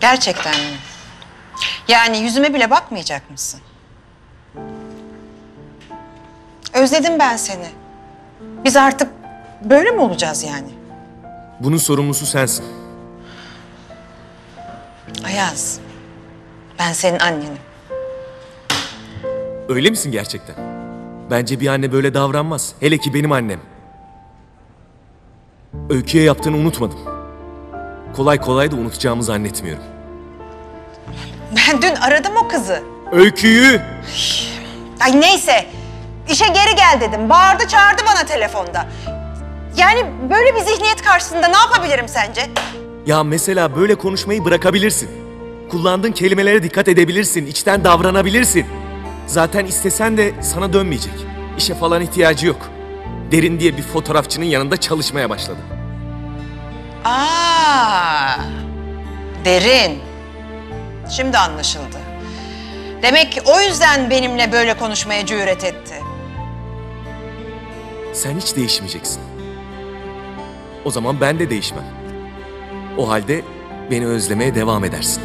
Gerçekten mi? Yani yüzüme bile bakmayacak mısın? Özledim ben seni. Biz artık böyle mi olacağız yani? Bunun sorumlusu sensin. Ayaz, ben senin annenim. Öyle misin gerçekten? Bence bir anne böyle davranmaz. Hele ki benim annem. Öykü'ye yaptığını unutmadım. Kolay kolay da unutacağımı zannetmiyorum. Ben dün aradım o kızı. Öykü'yü! Ay neyse, işe geri gel dedim. Bağırdı çağırdı bana telefonda. Yani böyle bir zihniyet karşısında ne yapabilirim sence? Ya mesela böyle konuşmayı bırakabilirsin. Kullandığın kelimelere dikkat edebilirsin, içten davranabilirsin. Zaten istesen de sana dönmeyecek. İşe falan ihtiyacı yok. Derin diye bir fotoğrafçının yanında çalışmaya başladı. Aa, derin. Şimdi anlaşıldı. Demek ki o yüzden benimle böyle konuşmaya cüret etti. Sen hiç değişmeyeceksin. O zaman ben de değişmem. O halde beni özlemeye devam edersin.